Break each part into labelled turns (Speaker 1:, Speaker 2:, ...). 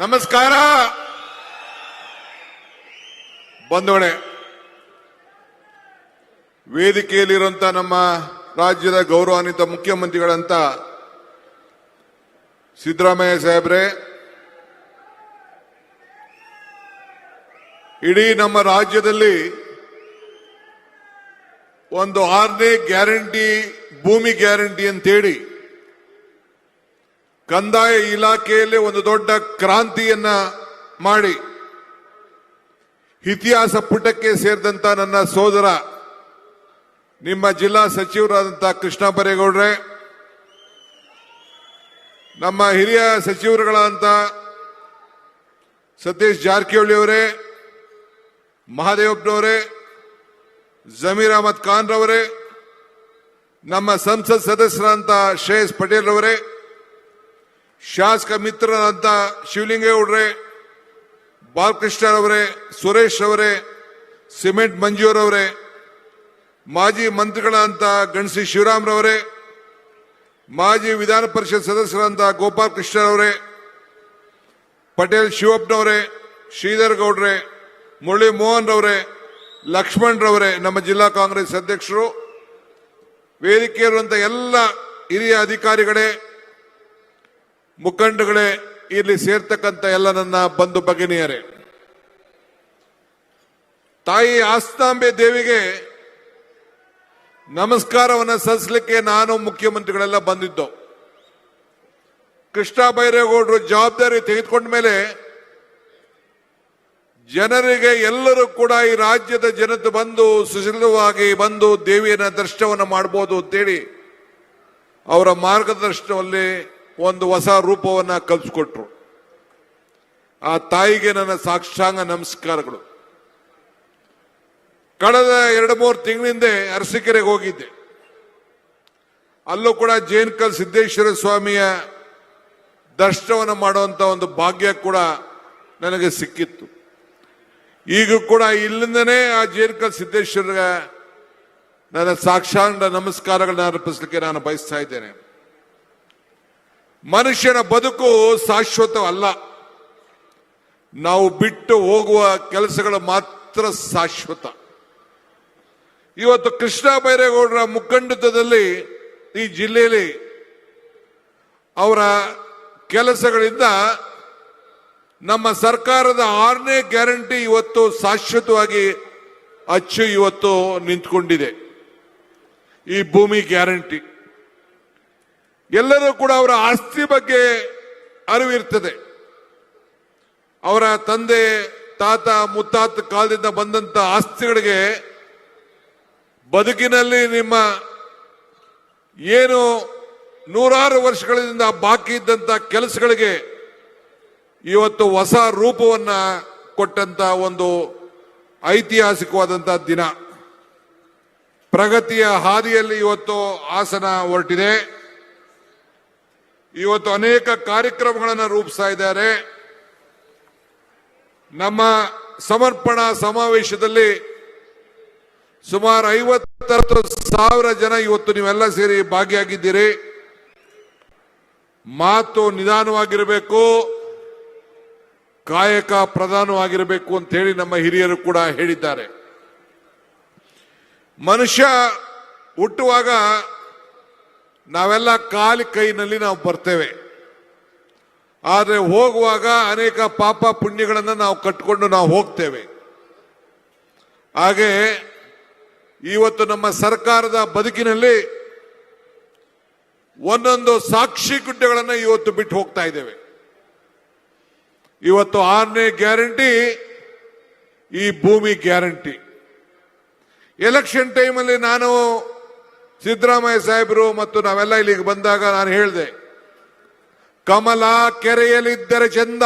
Speaker 1: ನಮಸ್ಕಾರ. ಬಂದೋಣೆ ವೇದಿಕೆಯಲ್ಲಿರುವಂತ ನಮ್ಮ ರಾಜ್ಯದ ಗೌರವಾನ್ವಿತ ಮುಖ್ಯಮಂತ್ರಿಗಳಂತ ಸಿದ್ದರಾಮಯ್ಯ ಸಾಹೇಬ್ರೆ, ಇಡೀ ನಮ್ಮ ರಾಜ್ಯದಲ್ಲಿ ಒಂದು ಆರನೇ ಗ್ಯಾರಂಟಿ, ಭೂಮಿ ಗ್ಯಾರಂಟಿ ಅಂತೇಳಿ ಕಂದಾಯ ಇಲಾಖೆಯಲ್ಲಿ ಒಂದು ದೊಡ್ಡ ಕ್ರಾಂತಿಯನ್ನ ಮಾಡಿ ಇತಿಹಾಸ ಪುಟಕ್ಕೆ ಸೇರಿದಂತ ನನ್ನ ಸೋದರ, ನಿಮ್ಮ ಜಿಲ್ಲಾ ಸಚಿವರಾದಂಥ ಕೃಷ್ಣ ಬರೇಗೌಡ್ರೆ, ನಮ್ಮ ಹಿರಿಯ ಸಚಿವರುಗಳಾದಂಥ ಸತೀಶ್ ಜಾರಕಿಹೊಳಿ ಅವರೇ, ಮಹಾದೇವಪ್ಪನವರೇ, ಜಮೀರ್ ಅಹಮದ್ ಖಾನ್ ರವರೇ ನಮ್ಮ ಸಂಸತ್ ಸದಸ್ಯರಂತ ಶ್ರೇಯಸ್ ಪಟೇಲ್ ರವರೇ ಶಾಸಕ ಮಿತ್ರರಂತ ಶಿವಲಿಂಗೇಗೌಡ್ರೆ ಬಾಲಕೃಷ್ಣರವರೇ ಸುರೇಶ್ ಅವರೇ, ಸಿಮೆಂಟ್ ಮಂಜೂರವರೇ ಮಾಜಿ ಮಂತ್ರಿಗಳಂತ ಗಣಸಿ ಶಿವರಾಮ್ರವರೇ ಮಾಜಿ ವಿಧಾನ ಪರಿಷತ್ ಸದಸ್ಯರಂತ ಗೋಪಾಲ್ ಕೃಷ್ಣರವರೇ ಪಟೇಲ್ ಶಿವಪ್ಪನವರೇ ಶ್ರೀಧರ್ ಗೌಡ್ರೆ, ಮುರಳಿ ಮೋಹನ್ ರವರೇ, ಲಕ್ಷ್ಮಣ್ ರವರೇ, ನಮ್ಮ ಜಿಲ್ಲಾ ಕಾಂಗ್ರೆಸ್ ಅಧ್ಯಕ್ಷರು ವೇದಿಕೆ ಇರುವಂತ ಎಲ್ಲ ಹಿರಿಯ ಅಧಿಕಾರಿಗಳೇ ಮುಖಂಡಗಳೇ ಇಲ್ಲಿ ಸೇರ್ತಕ್ಕಂಥ ಎಲ್ಲ ನನ್ನ ಬಂಧು ಭಗಿನಿಯರೇ. ತಾಯಿ ಆಸ್ತಾಂಬೆ ದೇವಿಗೆ ನಮಸ್ಕಾರವನ್ನು ಸಲ್ಲಿಸಲಿಕ್ಕೆ ನಾನು ಮುಖ್ಯಮಂತ್ರಿಗಳೆಲ್ಲ ಬಂದಿದ್ದು. ಕೃಷ್ಣ ಬೈರೇಗೌಡರು ಜವಾಬ್ದಾರಿ ತೆಗೆದುಕೊಂಡ ಮೇಲೆ ಜನರಿಗೆ ಎಲ್ಲರೂ ಕೂಡ ಈ ರಾಜ್ಯದ ಜನತೆ ಬಂದು ಸುಶೀಲವಾಗಿ ಬಂದು ದೇವಿಯನ್ನ ದರ್ಶನವನ್ನು ಮಾಡಬಹುದು ಅಂತೇಳಿ ಅವರ ಮಾರ್ಗದರ್ಶನದಲ್ಲಿ ಒಂದು ಹೊಸ ರೂಪವನ್ನ ಕಲ್ಸ್ಕೊಟ್ರು. ಆ ತಾಯಿಗೆ ನನ್ನ ಸಾಕ್ಷಾಂಗ ನಮಸ್ಕಾರಗಳು. ಕಳೆದ ಎರಡು ಮೂರು ತಿಂಗಳಿಂದೆ ಅರಸೀಕೆರೆಗೆ ಹೋಗಿದ್ದೆ. ಅಲ್ಲೂ ಕೂಡ ಜೇನ್ಕಲ್ ಸಿದ್ದೇಶ್ವರ ಸ್ವಾಮಿಯ ದರ್ಶನವನ್ನು ಮಾಡುವಂಥ ಒಂದು ಭಾಗ್ಯ ಕೂಡ ನನಗೆ ಸಿಕ್ಕಿತ್ತು. ಈಗ ಕೂಡ ಇಲ್ಲಿಂದನೇ ಆ ಜೇನ್ಕಲ್ ಸಿದ್ದೇಶ್ವರ ನನ್ನ ಸಾಕ್ಷಾಂಗ ನಮಸ್ಕಾರಗಳನ್ನ ಅರ್ಪಿಸಲಿಕ್ಕೆ ನಾನು ಬಯಸ್ತಾ ಇದ್ದೇನೆ. ಮನುಷ್ಯನ ಬದುಕು ಶಾಶ್ವತವಲ್ಲ. ನಾವು ಬಿಟ್ಟು ಹೋಗುವ ಕೆಲಸಗಳು ಮಾತ್ರ ಶಾಶ್ವತ. ಇವತ್ತು ಕೃಷ್ಣ ಬೈರೇಗೌಡರ ಮುಖಂಡತ್ವದಲ್ಲಿ ಈ ಜಿಲ್ಲೆಯಲ್ಲಿ ಅವರ ಕೆಲಸಗಳಿಂದ ನಮ್ಮ ಸರ್ಕಾರದ ಆರನೇ ಗ್ಯಾರಂಟಿ ಇವತ್ತು ಶಾಶ್ವತವಾಗಿ ಅಚ್ಚು ಇವತ್ತು ನಿಂತ್ಕೊಂಡಿದೆ. ಈ ಭೂಮಿ ಗ್ಯಾರಂಟಿ. ಎಲ್ಲರೂ ಕೂಡ ಅವರ ಆಸ್ತಿ ಬಗ್ಗೆ ಅರಿವಿರ್ತದೆ. ಅವರ ತಂದೆ, ತಾತ, ಮುತ್ತಾತ ಕಾಲದಿಂದ ಬಂದಂತ ಆಸ್ತಿಗಳಿಗೆ ಬದುಕಿನಲ್ಲಿ ನಿಮ್ಮ ಏನು ನೂರಾರು ವರ್ಷಗಳಿಂದ ಬಾಕಿ ಇದ್ದಂತ ಕೆಲಸಗಳಿಗೆ ಇವತ್ತು ಹೊಸ ರೂಪವನ್ನ ಕೊಟ್ಟಂತ ಒಂದು ಐತಿಹಾಸಿಕವಾದಂತ ದಿನ. ಪ್ರಗತಿಯ ಹಾದಿಯಲ್ಲಿ ಇವತ್ತು ಹಾಸನ ಹೊರಟಿದೆ. ಇವತ್ತು ಅನೇಕ ಕಾರ್ಯಕ್ರಮಗಳನ್ನು ರೂಪಿಸ್ತಾ ಇದ್ದಾರೆ. ನಮ್ಮ ಸಮರ್ಪಣಾ ಸಮಾವೇಶದಲ್ಲಿ ಸುಮಾರು ಐವತ್ತರತ್ತು ಸಾವಿರ ಜನ ಇವತ್ತು ನೀವೆಲ್ಲ ಸೇರಿ ಭಾಗಿಯಾಗಿದ್ದೀರಿ. ಮಾತು ನಿಧಾನವಾಗಿರಬೇಕು, ಕಾಯಕ ಪ್ರಧಾನವಾಗಿರಬೇಕು ಅಂತ ಹೇಳಿ ನಮ್ಮ ಹಿರಿಯರು ಕೂಡ ಹೇಳಿದ್ದಾರೆ. ಮನುಷ್ಯ ಹುಟ್ಟುವಾಗ ನಾವೆಲ್ಲ ಕಾಲಿ ಕೈನಲ್ಲಿ ನಾವು ಬರ್ತೇವೆ. ಆದರೆ ಹೋಗುವಾಗ ಅನೇಕ ಪಾಪ ಪುಣ್ಯಗಳನ್ನು ನಾವು ಕಟ್ಕೊಂಡು ನಾವು ಹೋಗ್ತೇವೆ. ಹಾಗೆ ಇವತ್ತು ನಮ್ಮ ಸರ್ಕಾರದ ಬದುಕಿನಲ್ಲಿ ಒಂದೊಂದು ಸಾಕ್ಷಿ ಗುಡ್ಡೆಗಳನ್ನು ಇವತ್ತು ಬಿಟ್ಟು ಹೋಗ್ತಾ ಇದ್ದೇವೆ. ಇವತ್ತು ಆರನೇ ಗ್ಯಾರಂಟಿ, ಈ ಭೂಮಿ ಗ್ಯಾರಂಟಿ. ಎಲೆಕ್ಷನ್ ಟೈಮಲ್ಲಿ ನಾನು ಸಿದ್ದರಾಮಯ್ಯ ಸಾಹೇಬರು ಮತ್ತು ನಾವೆಲ್ಲ ಇಲ್ಲಿಗೆ ಬಂದಾಗ ನಾನು ಹೇಳಿದೆ, ಕಮಲ ಕೆರೆಯಲ್ಲಿದ್ದರೆ ಚಂದ,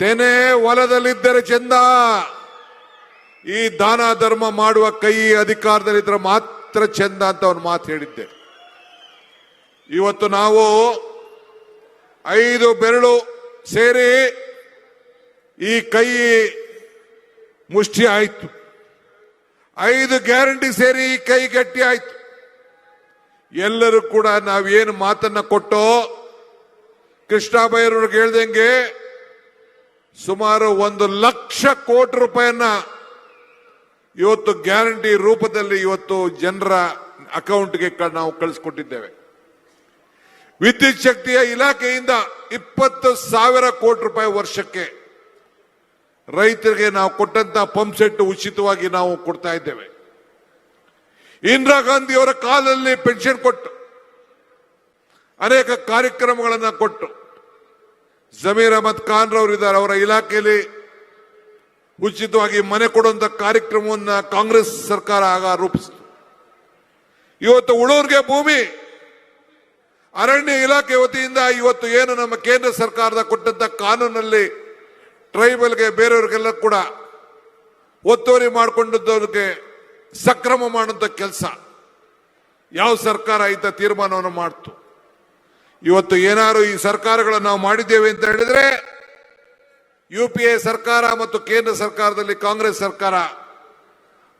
Speaker 1: ತೆನೆ ಹೊಲದಲ್ಲಿದ್ದರೆ ಚಂದ, ಈ ದಾನ ಧರ್ಮ ಮಾಡುವ ಕೈ ಅಧಿಕಾರದಲ್ಲಿದ್ದರೆ ಮಾತ್ರ ಚಂದ ಅಂತ ಅವನು ಮಾತು ಹೇಳಿದ್ದೆ. ಇವತ್ತು ನಾವು ಐದು ಬೆರಳು ಸೇರಿ ಈ ಕೈ ಮುಷ್ಟಿ ಆಯ್ತು. ಐದು ಗ್ಯಾರಂಟಿ ಸೇರಿ ಕೈ ಗಟ್ಟಿ ಆಯ್ತು. ಎಲ್ಲರೂ ಕೂಡ ನಾವೇನು ಮಾತನ್ನ ಕೊಟ್ಟೋ, ಕೃಷ್ಣ ಬೈರವ್ರಿಗೆ ಹೇಳ್ದಂಗೆ ಸುಮಾರು ಒಂದು ಲಕ್ಷ ಕೋಟಿ ರೂಪಾಯಿಯನ್ನ ಇವತ್ತು ಗ್ಯಾರಂಟಿ ರೂಪದಲ್ಲಿ ಇವತ್ತು ಜನರ ಅಕೌಂಟ್ಗೆ ನಾವು ಕಳಿಸ್ಕೊಟ್ಟಿದ್ದೇವೆ. ವಿದ್ಯುತ್ ಶಕ್ತಿಯ ಇಲಾಖೆಯಿಂದ ಇಪ್ಪತ್ತು ಸಾವಿರ ಕೋಟಿ ರೂಪಾಯಿ ವರ್ಷಕ್ಕೆ ರೈತರಿಗೆ ನಾವು ಕೊಟ್ಟಂತ ಪಂಪ್ ಸೆಟ್ ಉಚಿತವಾಗಿ ನಾವು ಕೊಡ್ತಾ ಇದ್ದೇವೆ. ಇಂದಿರಾ ಗಾಂಧಿ ಅವರ ಕಾಲದಲ್ಲಿ ಪೆನ್ಷನ್ ಕೊಟ್ಟು, ಅನೇಕ ಕಾರ್ಯಕ್ರಮಗಳನ್ನು ಕೊಟ್ಟು, ಜಮೀರ್ ಅಹಮದ್ ಖಾನ್ ರವರು ಇದ್ದಾರೆ, ಅವರ ಇಲಾಖೆಯಲ್ಲಿ ಉಚಿತವಾಗಿ ಮನೆ ಕೊಡುವಂತ ಕಾರ್ಯಕ್ರಮವನ್ನ ಕಾಂಗ್ರೆಸ್ ಸರ್ಕಾರ ಆಗ ರೂಪಿಸಿತು. ಇವತ್ತು ಉಳೂರ್ಗೆ ಭೂಮಿ, ಅರಣ್ಯ ಇಲಾಖೆ ವತಿಯಿಂದ ಇವತ್ತು ಏನು ನಮ್ಮ ಕೇಂದ್ರ ಸರ್ಕಾರದ ಕೊಟ್ಟಂತ ಕಾನೂನಲ್ಲಿ ಟ್ರೈಬಲ್ಗೆ ಬೇರೆಯವ್ರಿಗೆಲ್ಲ ಕೂಡ ಒತ್ತುವರಿ ಮಾಡಿಕೊಂಡಿದ್ದವ್ರಿಗೆ ಸಕ್ರಮ ಮಾಡುವಂಥ ಕೆಲಸ. ಯಾವ ಸರ್ಕಾರ ಇಂಥ ತೀರ್ಮಾನವನ್ನು ಮಾಡ್ತು? ಇವತ್ತು ಏನಾರು ಈ ಸರ್ಕಾರಗಳನ್ನು ನಾವು ಮಾಡಿದ್ದೇವೆ ಅಂತ ಹೇಳಿದ್ರೆ ಯು ಪಿ ಎ ಸರ್ಕಾರ ಮತ್ತು ಕೇಂದ್ರ ಸರ್ಕಾರದಲ್ಲಿ ಕಾಂಗ್ರೆಸ್ ಸರ್ಕಾರ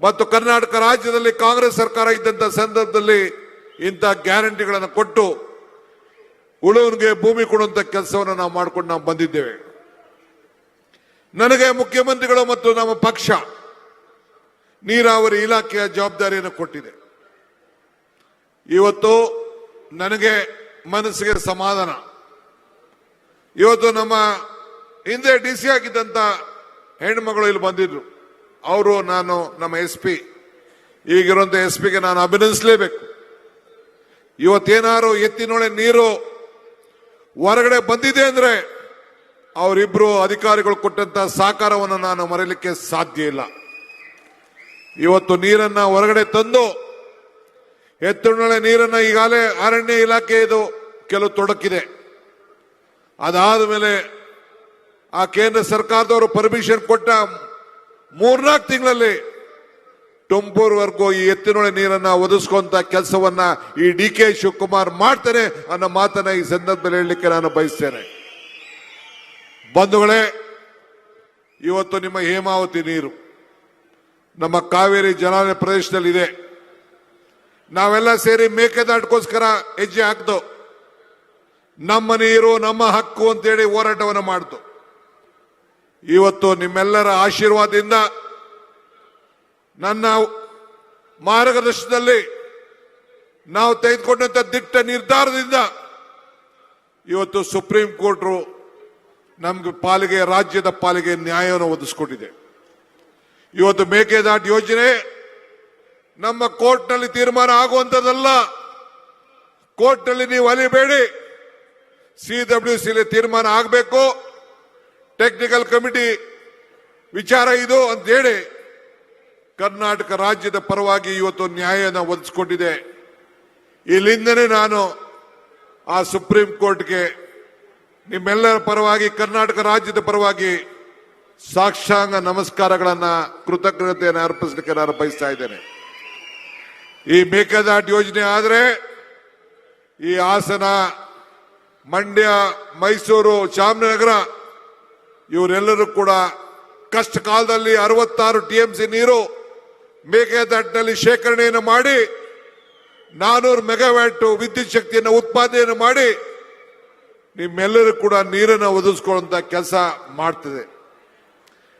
Speaker 1: ಮತ್ತು ಕರ್ನಾಟಕ ರಾಜ್ಯದಲ್ಲಿ ಕಾಂಗ್ರೆಸ್ ಸರ್ಕಾರ ಇದ್ದಂತ ಸಂದರ್ಭದಲ್ಲಿ ಇಂಥ ಗ್ಯಾರಂಟಿಗಳನ್ನು ಕೊಟ್ಟು ಉಳುವನಿಗೆ ಭೂಮಿ ಕೊಡುವಂತ ಕೆಲಸವನ್ನು ನಾವು ಮಾಡಿಕೊಂಡು ನಾವು ಬಂದಿದ್ದೇವೆ. ನನಗೆ ಮುಖ್ಯಮಂತ್ರಿಗಳು ಮತ್ತು ನಮ್ಮ ಪಕ್ಷ ನೀರಾವರಿ ಇಲಾಖೆಯ ಜವಾಬ್ದಾರಿಯನ್ನು ಕೊಟ್ಟಿದೆ. ಇವತ್ತು ನನಗೆ ಮನಸ್ಸಿಗೆ ಸಮಾಧಾನ. ಇವತ್ತು ನಮ್ಮ ಹಿಂದೆ ಡಿ ಸಿ ಆಗಿದ್ದಂತ ಹೆಣ್ಮಗಳು ಇಲ್ಲಿ ಬಂದಿದ್ರು. ಅವರು, ನಾನು, ನಮ್ಮ ಎಸ್ ಪಿ. ಈಗಿರುವಂತ ಎಸ್ ಪಿಗೆ ನಾನು ಅಭಿನಂದಿಸಲೇಬೇಕು. ಇವತ್ತೇನಾರು ಎತ್ತಿನೊಳೆ ನೀರು ಹೊರಗಡೆ ಬಂದಿದೆ ಅಂದ್ರೆ ಅವರಿಬ್ರು ಅಧಿಕಾರಿಗಳು ಕೊಟ್ಟಂತ ಸಹಕಾರವನ್ನು ನಾನು ಮರೆಯಲಿಕ್ಕೆ ಸಾಧ್ಯ ಇಲ್ಲ. ಇವತ್ತು ನೀರನ್ನ ಹೊರಗಡೆ ತಂದು ಎತ್ತಿನೊಳೆ ನೀರನ್ನ ಈಗಾಗಲೇ ಅರಣ್ಯ ಇಲಾಖೆ ಇದು ಕೆಲವು ತೊಡಕಿದೆ. ಅದಾದ ಮೇಲೆ ಆ ಕೇಂದ್ರ ಸರ್ಕಾರದವರು ಪರ್ಮಿಷನ್ ಕೊಟ್ಟ ಮೂರ್ನಾಲ್ಕು ತಿಂಗಳಲ್ಲಿ ತುಮಕೂರುವರೆಗೂ ಈ ಎತ್ತಿನೊಳೆ ನೀರನ್ನ ಒದಗಿಸುವಂತ ಕೆಲಸವನ್ನ ಈ ಡಿ ಕೆ ಶಿವಕುಮಾರ್ ಮಾಡ್ತಾರೆ ಅನ್ನೋ ಮಾತನ್ನ ಈ ಸಂದರ್ಭದಲ್ಲಿ ಹೇಳಲಿಕ್ಕೆ ನಾನು ಬಯಸ್ತೇನೆ. ಬಂಧುಗಳೇ, ಇವತ್ತು ನಿಮ್ಮ ಹೇಮಾವತಿ ನೀರು, ನಮ್ಮ ಕಾವೇರಿ ಜಲಾನಯ ಪ್ರದೇಶದಲ್ಲಿದೆ. ನಾವೆಲ್ಲ ಸೇರಿ ಮೇಕೆದಾಟಕ್ಕೋಸ್ಕರ ಹೆಜ್ಜೆ ಹಾಕ್ದು, ನಮ್ಮ ನೀರು, ನಮ್ಮ ಹಕ್ಕು ಅಂತೇಳಿ ಹೋರಾಟವನ್ನು ಮಾಡ್ತು ಇವತ್ತು ನಿಮ್ಮೆಲ್ಲರ ಆಶೀರ್ವಾದದಿಂದ ನನ್ನ ಮಾರ್ಗದರ್ಶನದಲ್ಲಿ ನಾವು ತೆಗೆದುಕೊಂಡಂತ ದಿಟ್ಟ ನಿರ್ಧಾರದಿಂದ ಇವತ್ತು ಸುಪ್ರೀಂ ಕೋರ್ಟ್ ನಮ್ಗೆ ಪಾಲಿಗೆ, ರಾಜ್ಯದ ಪಾಲಿಗೆ ನ್ಯಾಯವನ್ನು ಒದಗಿಸ್ಕೊಟ್ಟಿದೆ. ಇವತ್ತು ಮೇಕೆದಾಟು ಯೋಜನೆ ನಮ್ಮ ಕೋರ್ಟ್ನಲ್ಲಿ ತೀರ್ಮಾನ ಆಗುವಂತದಲ್ಲ ಕೋರ್ಟ್ನಲ್ಲಿ ನೀವು ಅಲಿಬೇಡಿ. ಸಿ ಡಬ್ಲ್ಯೂ ಸಿಲಿ ತೀರ್ಮಾನ ಆಗಬೇಕು. ಟೆಕ್ನಿಕಲ್ ಕಮಿಟಿ ವಿಚಾರ ಇದು ಅಂತ ಹೇಳಿ ಕರ್ನಾಟಕ ರಾಜ್ಯದ ಪರವಾಗಿ ಇವತ್ತು ನ್ಯಾಯನ ಒದಗಿಸ್ಕೊಂಡಿದೆ ಇಲ್ಲಿಂದನೇ ನಾನು ಆ ಸುಪ್ರೀಂ ಕೋರ್ಟ್ಗೆ ನಿಮ್ಮೆಲ್ಲರ ಪರವಾಗಿ ಕರ್ನಾಟಕ ರಾಜ್ಯದ ಪರವಾಗಿ ಸಾಕ್ಷಾಂಗ ನಮಸ್ಕಾರಗಳನ್ನ ಕೃತಜ್ಞತೆಯನ್ನು ಅರ್ಪಿಸಲಿಕ್ಕೆ ನಾನು ಬಯಸ್ತಾ ಇದ್ದೇನೆ. ಈ ಮೇಕೆದಾಟು ಯೋಜನೆ ಆದರೆ ಈ ಹಾಸನ, ಮಂಡ್ಯ, ಮೈಸೂರು ಚಾಮರಾಜನಗರ ಇವರೆಲ್ಲರೂ ಕೂಡ ಕಷ್ಟ ಕಾಲದಲ್ಲಿ ಅರವತ್ತಾರು ಟಿಎಂಸಿ ನೀರು ಮೇಕೆದಾಟಿನಲ್ಲಿ ಶೇಖರಣೆಯನ್ನು ಮಾಡಿ ನಾನೂರು ಮೆಗಾವ್ಯಾಟ್ ವಿದ್ಯುತ್ ಶಕ್ತಿಯನ್ನು ಉತ್ಪಾದನೆಯನ್ನು ಮಾಡಿ ನಿಮ್ಮೆಲ್ಲರೂ ಕೂಡ ನೀರನ್ನು ಒದಗಿಸ್ಕೊಳ್ಳುವಂತ ಕೆಲಸ ಮಾಡ್ತದೆ.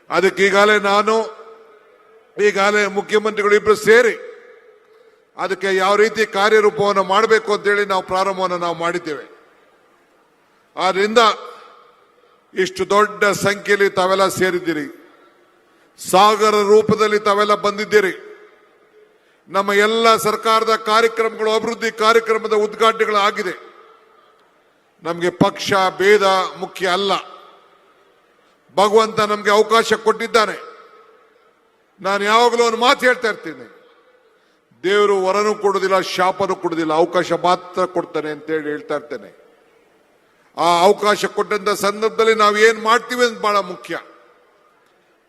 Speaker 1: ಅದಕ್ಕೆ ಈಗಾಗಲೇ ನಾನು, ಈಗಾಗಲೇ ಮುಖ್ಯಮಂತ್ರಿಗಳು ಇಬ್ಬರು ಸೇರಿ ಅದಕ್ಕೆ ಯಾವ ರೀತಿ ಕಾರ್ಯರೂಪವನ್ನು ಮಾಡಬೇಕು ಅಂತೇಳಿ ನಾವು ಪ್ರಾರಂಭವನ್ನು ನಾವು ಮಾಡಿದ್ದೇವೆ. ಆದ್ರಿಂದ ಇಷ್ಟು ದೊಡ್ಡ ಸಂಖ್ಯೆಯಲ್ಲಿ ತಾವೆಲ್ಲ ಸೇರಿದ್ದೀರಿ. ಸಾಗರ ರೂಪದಲ್ಲಿ ತಾವೆಲ್ಲ ಬಂದಿದ್ದೀರಿ. ನಮ್ಮ ಎಲ್ಲ ಸರ್ಕಾರದ ಕಾರ್ಯಕ್ರಮಗಳು, ಅಭಿವೃದ್ಧಿ ಕಾರ್ಯಕ್ರಮದ ಉದ್ಘಾಟನೆಗಳು ಆಗಿದೆ ನಮಗೆ ಪಕ್ಷ, ಭೇದ ಮುಖ್ಯ ಅಲ್ಲ. ಭಗವಂತ ನಮಗೆ ಅವಕಾಶ ಕೊಟ್ಟಿದ್ದಾನೆ. ನಾನು ಯಾವಾಗಲೂ ಒಂದು ಮಾತು ಹೇಳ್ತಾ ಇರ್ತೀನಿ. ದೇವರು ವರನೂ ಕೊಡೋದಿಲ್ಲ, ಶಾಪನೂ ಕೊಡೋದಿಲ್ಲ, ಅವಕಾಶ ಮಾತ್ರ ಕೊಡ್ತಾನೆ ಅಂತೇಳಿ ಹೇಳ್ತಾ ಇರ್ತೇನೆ. ಆ ಅವಕಾಶ ಕೊಟ್ಟಂತ ಸಂದರ್ಭದಲ್ಲಿ ನಾವು ಏನು ಮಾಡ್ತೀವಿ ಅಂತ ಬಹಳ ಮುಖ್ಯ.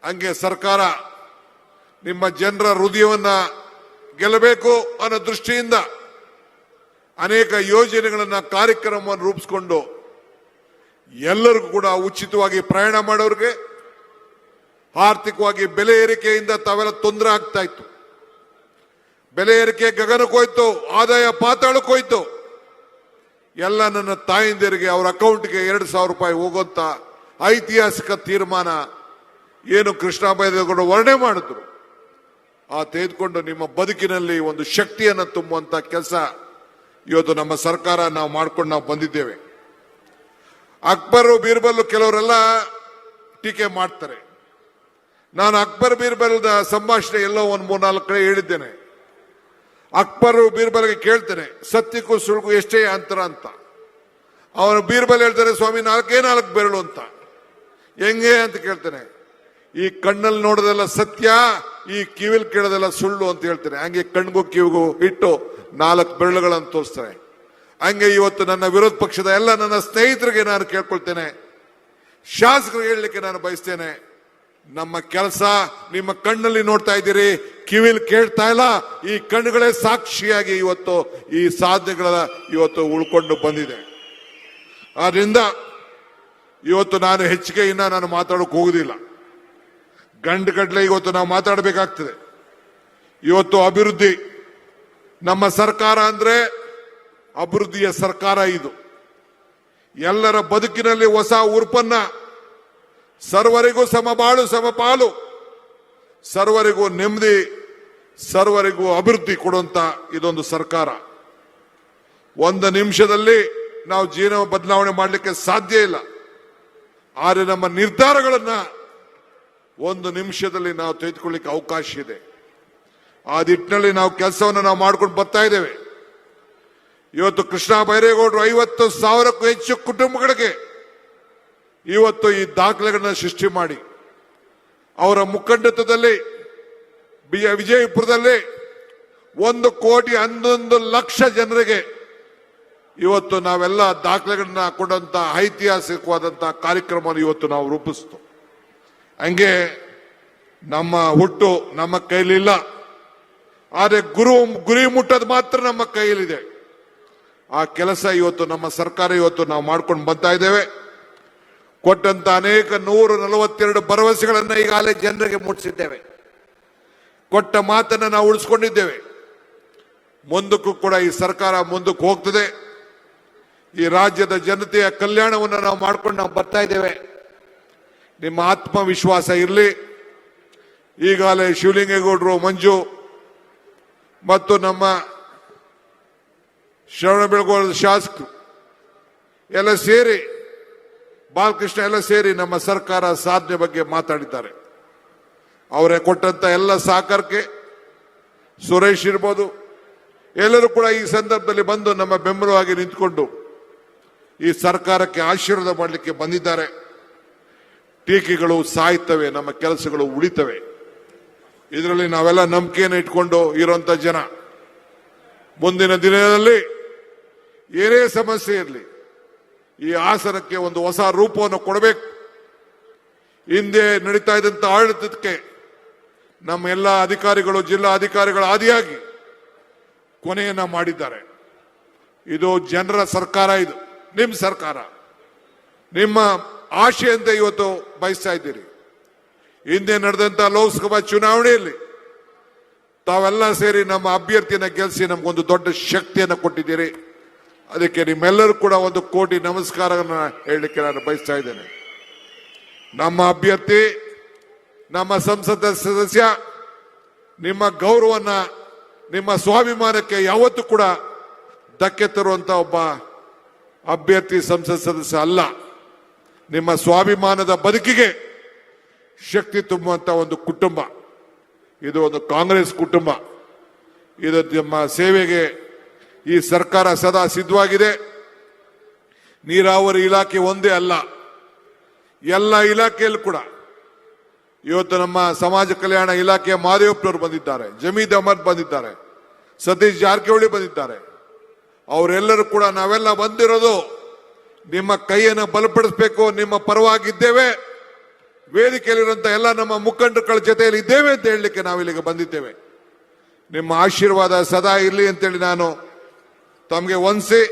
Speaker 1: ಹಂಗೆ ಸರ್ಕಾರ ನಿಮ್ಮ ಜನರ ಹೃದಯವನ್ನ ಗೆಲ್ಲಬೇಕು ಅನ್ನೋ ದೃಷ್ಟಿಯಿಂದ ಅನೇಕ ಯೋಜನೆಗಳನ್ನ ಕಾರ್ಯಕ್ರಮವನ್ನು ರೂಪಿಸಿಕೊಂಡು ಎಲ್ಲರಿಗೂ ಕೂಡ ಉಚಿತವಾಗಿ ಪ್ರಯಾಣ ಮಾಡೋರಿಗೆ ಆರ್ಥಿಕವಾಗಿ ಬೆಲೆ ಏರಿಕೆಯಿಂದ ತಾವೆಲ್ಲ ತೊಂದರೆ ಆಗ್ತಾ ಇತ್ತು. ಬೆಲೆ ಏರಿಕೆ ಗಗನಕ್ಕೋಯ್ತು ಆದಾಯ ಪಾತಾಳಕ್ಕೋಯ್ತು ಎಲ್ಲ ನನ್ನ ತಾಯಿಂದಿರಿಗೆ ಅವರ ಅಕೌಂಟ್ಗೆ ಎರಡು ಸಾವಿರ ರೂಪಾಯಿ ಹೋಗುವಂತ ಐತಿಹಾಸಿಕ ತೀರ್ಮಾನ ಏನು ಕೃಷ್ಣ ಬೈದೇಗೌಡ ವರ್ಣೆ ಮಾಡಿದ್ರು. ಆ ತೆಗೆದುಕೊಂಡು ನಿಮ್ಮ ಬದುಕಿನಲ್ಲಿ ಒಂದು ಶಕ್ತಿಯನ್ನು ತುಂಬುವಂತ ಕೆಲಸ ಇವತ್ತು ನಮ್ಮ ಸರ್ಕಾರ ನಾವು ಮಾಡ್ಕೊಂಡು ನಾವು ಬಂದಿದ್ದೇವೆ. ಅಕ್ಬರ್ ಬೀರ್ಬಲ್ ಕೆಲವರೆಲ್ಲ ಟೀಕೆ ಮಾಡ್ತಾರೆ. ನಾನು ಅಕ್ಬರ್, ಬೀರ್ಬಲ್ದ ಸಂಭಾಷಣೆ ಎಲ್ಲೋ ಒಂದು ಮೂರ್ನಾಲ್ಕು ಕಡೆ ಹೇಳಿದ್ದೇನೆ. ಅಕ್ಬರ್, ಬೀರ್ಬಲ್ಗೆ ಕೇಳ್ತೇನೆ ಸತ್ಯಕ್ಕೂ ಸುಳ್ಕು ಎಷ್ಟೇ ಅಂತರ ಅಂತ. ಅವನು ಬೀರ್ಬಲ್ ಹೇಳ್ತಾರೆ, ಸ್ವಾಮಿ, ನಾಲ್ಕೇ ನಾಲ್ಕು ಬೆರಳು ಅಂತ. ಹೆಂಗೆ ಅಂತ ಕೇಳ್ತೇನೆ. ಈ ಕಣ್ಣಲ್ಲಿ ನೋಡೋದೆಲ್ಲ ಸತ್ಯ, ಈ ಕಿವಿಲ್ ಕೇಳೋದೆಲ್ಲ ಸುಳ್ಳು ಅಂತ ಹೇಳ್ತೇನೆ. ಹಂಗೆ ಕಣ್ಗೂ ಕಿವಿಗೂ ಇಟ್ಟು ನಾಲ್ಕು ಬೆರಳುಗಳನ್ನು ತೋರಿಸ್ತಾರೆ. ಹಂಗೆ ಇವತ್ತು ನನ್ನ ವಿರೋಧ ಪಕ್ಷದ ಎಲ್ಲ ನನ್ನ ಸ್ನೇಹಿತರಿಗೆ ನಾನು ಕೇಳ್ಕೊಳ್ತೇನೆ. ಶಾಸಕರಿಗೆ ಹೇಳಲಿಕ್ಕೆ ನಾನು ಬಯಸ್ತೇನೆ, ನಮ್ಮ ಕೆಲಸ ನಿಮ್ಮ ಕಣ್ಣಲ್ಲಿ ನೋಡ್ತಾ ಇದ್ದೀರಿ, ಕಿವಿಲ್ ಕೇಳ್ತಾ ಇಲ್ಲ, ಈ ಕಣ್ಣುಗಳೇ ಸಾಕ್ಷಿಯಾಗಿ ಇವತ್ತು ಈ ಸಾಧನೆಗಳ ಇವತ್ತು ಉಳ್ಕೊಂಡು ಬಂದಿದೆ. ಆದ್ರಿಂದ ಇವತ್ತು ನಾನು ಹೆಚ್ಚಿಗೆ ಇನ್ನ ನಾನು ಮಾತಾಡೋಕೆ ಹೋಗುದಿಲ್ಲ. ಗಂಡು ಗಡ್ಲೆ ಇವತ್ತು ನಾವು ಮಾತಾಡಬೇಕಾಗ್ತದೆ. ಇವತ್ತು ಅಭಿವೃದ್ಧಿ ನಮ್ಮ ಸರ್ಕಾರ ಅಂದ್ರೆ ಅಭಿವೃದ್ಧಿಯ ಸರ್ಕಾರ ಇದು. ಎಲ್ಲರ ಬದುಕಿನಲ್ಲಿ ಹೊಸ ಉರ್ಪನ್ನ. ಸರ್ವರಿಗೂ ಸಮಬಾಳು, ಸಮಪಾಲು. ಸರ್ವರಿಗೂ ನೆಮ್ಮದಿ, ಸರ್ವರಿಗೂ ಅಭಿವೃದ್ಧಿ ಕೊಡುವಂತ ಇದೊಂದು ಸರ್ಕಾರ. ಒಂದು ನಿಮಿಷದಲ್ಲಿ ನಾವು ಜೀವನ ಬದಲಾವಣೆ ಮಾಡಲಿಕ್ಕೆ ಸಾಧ್ಯ ಇಲ್ಲ. ಆದರೆ ನಮ್ಮ ನಿರ್ಧಾರಗಳನ್ನು ಒಂದು ನಿಮಿಷದಲ್ಲಿ ನಾವು ತೆಗೆದುಕೊಳ್ಳಿಕ್ಕೆ ಅವಕಾಶ ಇದೆ. ಆ ದಿಟ್ಟಿನಲ್ಲಿ ನಾವು ಕೆಲಸವನ್ನು ನಾವು ಮಾಡ್ಕೊಂಡು ಬರ್ತಾ ಇದ್ದೇವೆ. ಇವತ್ತು ಕೃಷ್ಣ ಬೈರೇಗೌಡರು ಐವತ್ತು ಸಾವಿರಕ್ಕೂ ಹೆಚ್ಚು ಕುಟುಂಬಗಳಿಗೆ ಇವತ್ತು ಈ ದಾಖಲೆಗಳನ್ನ ಸೃಷ್ಟಿ ಮಾಡಿ. ಅವರ ಮುಖಂಡತ್ವದಲ್ಲಿ ವಿಜಯಪುರದಲ್ಲಿ ಒಂದು ಕೋಟಿ ಹನ್ನೊಂದು ಲಕ್ಷ ಜನರಿಗೆ ಇವತ್ತು ನಾವೆಲ್ಲ ದಾಖಲೆಗಳನ್ನ ಕೊಡುವಂತಹ ಐತಿಹಾಸಿಕವಾದಂತಹ ಕಾರ್ಯಕ್ರಮವನ್ನು ಇವತ್ತು ನಾವು ರೂಪಿಸ್ತು. ಹಂಗೆ ನಮ್ಮ ಹುಟ್ಟು ನಮ್ಮ ಕೈಲಿಲ್ಲ. ಆದರೆ ಗುರು, ಗುರಿ ಮುಟ್ಟೋದು ಮಾತ್ರ ನಮ್ಮ ಕೈಯಲ್ಲಿದೆ. ಆ ಕೆಲಸ ಇವತ್ತು ನಮ್ಮ ಸರ್ಕಾರ ಇವತ್ತು ನಾವು ಮಾಡ್ಕೊಂಡು ಬರ್ತಾ ಇದ್ದೇವೆ. ಕೊಟ್ಟಂತ ಅನೇಕ ನೂರ ನಲವತ್ತೆರಡು ಭರವಸೆಗಳನ್ನು ಈಗಾಗಲೇ ಜನರಿಗೆ ಮುಟ್ಟಿಸಿದ್ದೇವೆ ಕೊಟ್ಟ ಮಾತನ್ನ ನಾವು ಉಳಿಸ್ಕೊಂಡಿದ್ದೇವೆ. ಮುಂದಕ್ಕೂ ಕೂಡ ಈ ಸರ್ಕಾರ ಮುಂದಕ್ಕೆ ಹೋಗ್ತದೆ. ಈ ರಾಜ್ಯದ ಜನತೆಯ ಕಲ್ಯಾಣವನ್ನು ನಾವು ಮಾಡ್ಕೊಂಡು ನಾವು ಬರ್ತಾ ಇದ್ದೇವೆ. ನಿಮ್ಮ ಆತ್ಮವಿಶ್ವಾಸ ಇರಲಿ. ಈಗಾಗಲೇ ಶಿವಲಿಂಗೇಗೌಡರು, ಮಂಜು ಮತ್ತು ನಮ್ಮ ಶ್ರವಣ ಬೆಳಗೋಳದ ಶಾಸಕರು ಎಲ್ಲ ಸೇರಿ, ಬಾಲಕೃಷ್ಣ ಎಲ್ಲ ಸೇರಿ ನಮ್ಮ ಸರ್ಕಾರ ಸಾಧನೆ ಬಗ್ಗೆ ಮಾತಾಡಿದ್ದಾರೆ. ಅವರೇ ಕೊಟ್ಟಂತ ಎಲ್ಲ ಸಹಕಾರಕ್ಕೆ ಸುರೇಶ್ ಇರ್ಬೋದು, ಎಲ್ಲರೂ ಕೂಡ ಈ ಸಂದರ್ಭದಲ್ಲಿ ಬಂದು ನಮ್ಮ ಬೆಂಬಲವಾಗಿ ನಿಂತ್ಕೊಂಡು ಈ ಸರ್ಕಾರಕ್ಕೆ ಆಶೀರ್ವಾದ ಮಾಡಲಿಕ್ಕೆ ಬಂದಿದ್ದಾರೆ. ಟೀಕೆಗಳು ಸಾಯ್ತವೆ, ನಮ್ಮ ಕೆಲಸಗಳು ಉಳಿತವೆ. ಇದರಲ್ಲಿ ನಾವೆಲ್ಲ ನಂಬಿಕೆಯನ್ನು ಇಟ್ಕೊಂಡು ಇರುವಂತ ಜನ. ಮುಂದಿನ ದಿನದಲ್ಲಿ ಏನೇ ಸಮಸ್ಯೆ ಇರಲಿ, ಈ ಆಸನಕ್ಕೆ ಒಂದು ಹೊಸ ರೂಪವನ್ನು ಕೊಡಬೇಕು. ಹಿಂದೆ ನಡೀತಾ ಇದ್ದಂತ ಆಡಳಿತಕ್ಕೆ ನಮ್ಮ ಎಲ್ಲ ಅಧಿಕಾರಿಗಳು, ಜಿಲ್ಲಾ ಅಧಿಕಾರಿಗಳ ಆದಿಯಾಗಿ ಕೊನೆಯನ್ನ ಮಾಡಿದ್ದಾರೆ. ಇದು ಜನರ ಸರ್ಕಾರ ಇದು ನಿಮ್ಮ ಸರ್ಕಾರ. ನಿಮ್ಮ ಆಶೆಯಂತೆ ಇವತ್ತು ಬಯಸ್ತಾ ಇದ್ದೀರಿ. ಹಿಂದೆ ನಡೆದಂತ ಲೋಕಸಭಾ ಚುನಾವಣೆಯಲ್ಲಿ ತಾವೆಲ್ಲ ಸೇರಿ ನಮ್ಮ ಅಭ್ಯರ್ಥಿಯನ್ನ ಗೆಲ್ಲಿಸಿ ನಮ್ಗೊಂದು ದೊಡ್ಡ ಶಕ್ತಿಯನ್ನು ಕೊಟ್ಟಿದ್ದೀರಿ. ಅದಕ್ಕೆ ನಿಮ್ಮೆಲ್ಲರೂ ಕೂಡ ಒಂದು ಕೋಟಿ ನಮಸ್ಕಾರವನ್ನು ಹೇಳಲಿಕ್ಕೆ ನಾನು ಬಯಸ್ತಾ ಇದ್ದೇನೆ. ನಮ್ಮ ಅಭ್ಯರ್ಥಿ, ನಮ್ಮ ಸಂಸದ ಸದಸ್ಯ, ನಿಮ್ಮ ಗೌರವನ್ನ ನಿಮ್ಮ ಸ್ವಾಭಿಮಾನಕ್ಕೆ ಯಾವತ್ತೂ ಕೂಡ ಧಕ್ಕೆ ತರುವಂತ ಒಬ್ಬ ಅಭ್ಯರ್ಥಿ ಸಂಸತ್ ಸದಸ್ಯ ಅಲ್ಲ. ನಿಮ್ಮ ಸ್ವಾಭಿಮಾನದ ಬದುಕಿಗೆ ಶಕ್ತಿ ತುಂಬುವಂಥ ಒಂದು ಕುಟುಂಬ. ಇದು ಒಂದು ಕಾಂಗ್ರೆಸ್ ಕುಟುಂಬ. ಇದು ನಮ್ಮ ಸೇವೆಗೆ ಈ ಸರ್ಕಾರ ಸದಾ ಸಿದ್ಧವಾಗಿದೆ. ನೀರಾವರಿ ಇಲಾಖೆ ಒಂದೇ ಅಲ್ಲ, ಎಲ್ಲ ಇಲಾಖೆಯಲ್ಲೂ ಕೂಡ. ಇವತ್ತು ನಮ್ಮ ಸಮಾಜ ಕಲ್ಯಾಣ ಇಲಾಖೆಯ ಮಾದೇವಪ್ಪನವರು ಬಂದಿದ್ದಾರೆ, ಜಮೀದ್ ಅಹಮದ್ ಬಂದಿದ್ದಾರೆ, ಸತೀಶ್ ಜಾರಕಿಹೊಳಿ ಬಂದಿದ್ದಾರೆ. ಅವರೆಲ್ಲರೂ ಕೂಡ ನಾವೆಲ್ಲ ಬಂದಿರೋದು ನಿಮ್ಮ ಕೈಯನ್ನು ಬಲಪಡಿಸಬೇಕು, ನಿಮ್ಮ ಪರವಾಗಿದ್ದೇವೆ. ವೇದಿಕೆಯಲ್ಲಿರುವಂತ ಎಲ್ಲ ನಮ್ಮ ಮುಖಂಡರುಗಳ ಜೊತೆಯಲ್ಲಿ ಇದ್ದೇವೆ ಅಂತ ಹೇಳಲಿಕ್ಕೆ ನಾವು ಇಲ್ಲಿಗೆ ಬಂದಿದ್ದೇವೆ. ನಿಮ್ಮ ಆಶೀರ್ವಾದ ಸದಾ ಇರಲಿ ಅಂತೇಳಿ ನಾನು ತಮಗೆ ಒಂದ್ಸಿ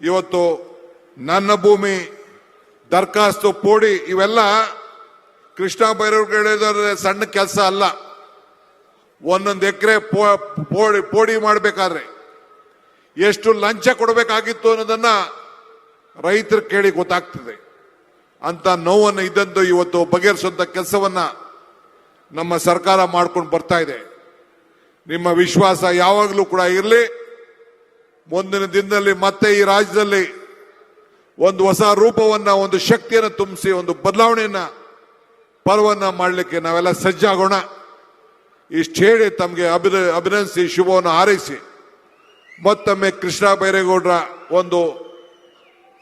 Speaker 1: ಇವತ್ತು ನನ್ನ ಭೂಮಿ ದರ್ಖಾಸ್ತು ಪೋಡಿ, ಇವೆಲ್ಲ ಕೃಷ್ಣ ಬೈರವ್ರಿಗೆ ಸಣ್ಣ ಕೆಲಸ ಅಲ್ಲ. ಒಂದೊಂದು ಎಕರೆ ಪೋಡಿ ಪೋಡಿ ಮಾಡಬೇಕಾದ್ರೆ ಎಷ್ಟು ಲಂಚ ಕೊಡಬೇಕಾಗಿತ್ತು ಅನ್ನೋದನ್ನ ರೈತರು ಕೇಳಿ ಗೊತ್ತಾಗ್ತದೆ. ಅಂತ ನೋವನ್ನು ಇದ್ದಂದು ಇವತ್ತು ಬಗೆಹರಿಸುವಂತ ಕೆಲಸವನ್ನ ನಮ್ಮ ಸರ್ಕಾರ ಮಾಡ್ಕೊಂಡು ಬರ್ತಾ ಇದೆ. ನಿಮ್ಮ ವಿಶ್ವಾಸ ಯಾವಾಗಲೂ ಕೂಡ ಇರಲಿ. ಮುಂದಿನ ದಿನದಲ್ಲಿ ಮತ್ತೆ ಈ ರಾಜ್ಯದಲ್ಲಿ ಒಂದು ಹೊಸ ರೂಪವನ್ನ, ಒಂದು ಶಕ್ತಿಯನ್ನು ತುಂಬಿಸಿ, ಒಂದು ಬದಲಾವಣೆಯನ್ನ, ಪರ್ವನ್ನ ಮಾಡಲಿಕ್ಕೆ ನಾವೆಲ್ಲ ಸಜ್ಜಾಗೋಣ. ಇಷ್ಟು ಹೇಳಿ ತಮಗೆ ಅಭಿನ, ಅಭಿನಂದಿಸಿ, ಶುಭವನ್ನು ಹಾರೈಸಿ. ಮತ್ತೊಮ್ಮೆ ಕೃಷ್ಣ ಬೈರೇಗೌಡರ ಒಂದು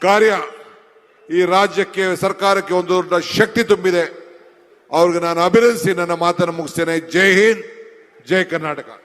Speaker 1: ಕಾರ್ಯ ಈ ರಾಜ್ಯಕ್ಕೆ, ಸರ್ಕಾರಕ್ಕೆ ಒಂದು ದೊಡ್ಡ ಶಕ್ತಿ ತುಂಬಿದೆ. ಅವ್ರಿಗೆ ನಾನು ಅಭಿನಂದಿಸಿ, ನನ್ನ ಮಾತನ್ನು ಮುಗಿಸ್ತೇನೆ. ಜೈ ಹಿಂದ್, ಜೈ ಕರ್ನಾಟಕ.